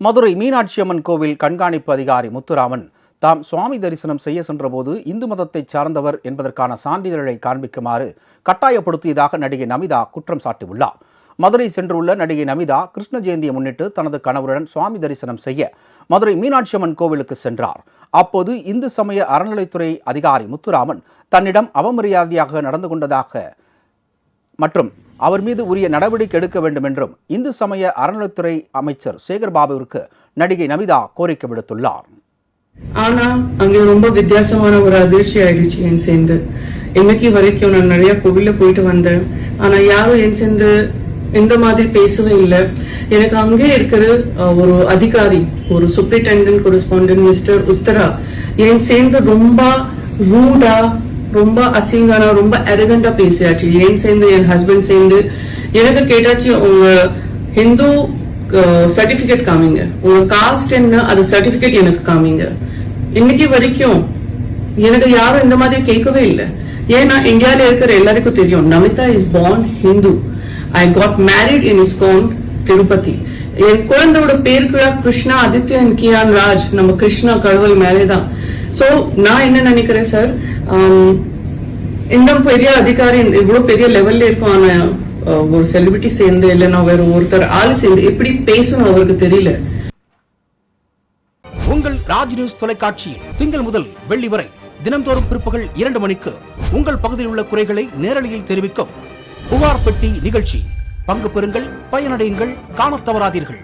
மதுரை மீனாட்சி அம்மன் கோவில் கண்காணிப்பு அதிகாரி முத்துராமன் தாம் சுவாமி தரிசனம் செய்ய சென்றபோது இந்து மதத்தைச் சார்ந்தவர் என்பதற்கான சான்றிதழை காண்பிக்குமாறு கட்டாயப்படுத்தியதாக நடிகை நமிதா குற்றம் சாட்டியுள்ளார். மதுரை சென்றுள்ள நடிகை நமிதா கிருஷ்ண ஜெயந்தியை முன்னிட்டு தனது கணவருடன் சுவாமி தரிசனம் செய்ய மதுரை மீனாட்சி அம்மன் கோவிலுக்கு சென்றார். அப்போது இந்து சமய அறநிலைத்துறை அதிகாரி முத்துராமன் தன்னிடம் அவமரியாதையாக நடந்து கொண்டதாக மற்றும் அவர் மீது உரிய நடவடிக்கை எடுக்க வேண்டும் என்றும் இந்து சமய அறநிலைத்துறை அமைச்சர் சேகர்பாபுவிற்கு நடிகை நமிதா கோரிக்கை விடுத்துள்ளார். ஆனா அங்க ரொம்ப வித்தியாசமான ஒரு அதிர்ச்சி ஆயிடுச்சு என் சேர்ந்து. இன்னைக்கு வரைக்கும் நான் நிறைய கோவில போயிட்டு வந்தேன். ஆனா யாரும் என் சேர்ந்து இந்த மாதிரி பேசவே இல்லை. எனக்கு அங்கே இருக்கிற ஒரு அதிகாரி ஒரு சூப்பரிண்டென்டென்ட் கொரஸ்பாண்டன்ட் மிஸ்டர் உத்தரா என் சேர்ந்து ரொம்ப ரூடா ரொம்ப அசிங்கானா ரொம்ப அரகண்டா பேசியாச்சு. என் சேர்ந்து என் ஹஸ்பண்ட் சேர்ந்து? எனக்கு கேட்டாச்சு உங்க ஹிந்து சர்டிபிகேட் காமிங்க. உங்க காஸ்ட் என்ன அது சர்டிபிகேட் எனக்கு காமிங்க. இன்னைக்கு வரைக்கும் எனக்கு யாரும் இந்த மாதிரி கேட்கவே இல்லை. ஏன்னா இந்தியால இருக்கிற எல்லாருக்கும் தெரியும் Namitha is born Hindu I got married in ISKCON Tirupati என் குழந்தையோட பேர் கூட கிருஷ்ணா ஆதித்யன் கியான் ராஜ் நம்ம கிருஷ்ணா கடவுள் மேலே தான் சோ நான் என்ன நினைக்கிறேன் சார் Um, இன்னும் பெரிய அதிகாரி இவ்வளவு பெரிய லெவல்ல இருக்கான uh, ஒரு செலிபிரிட்டி சேர்ந்து இல்லைன்னா வேற ஒருத்தர் ஆள் சேர்ந்து எப்படி பேசணும் அவருக்கு தெரியல. உங்கள் ராஜ் நியூஸ் தொலைக்காட்சியில் திங்கள் முதல் வெள்ளி வரை தினம்தோறும் பிற்பகல் இரண்டு மணிக்கு உங்கள் பகுதியில் உள்ள குறைகளை நேரலையில் தெரிவிக்கும் புகார் பெட்டி நிகழ்ச்சி. பங்கு பெறுங்கள் பயனடையுங்கள் காணத் தவறாதீர்கள்.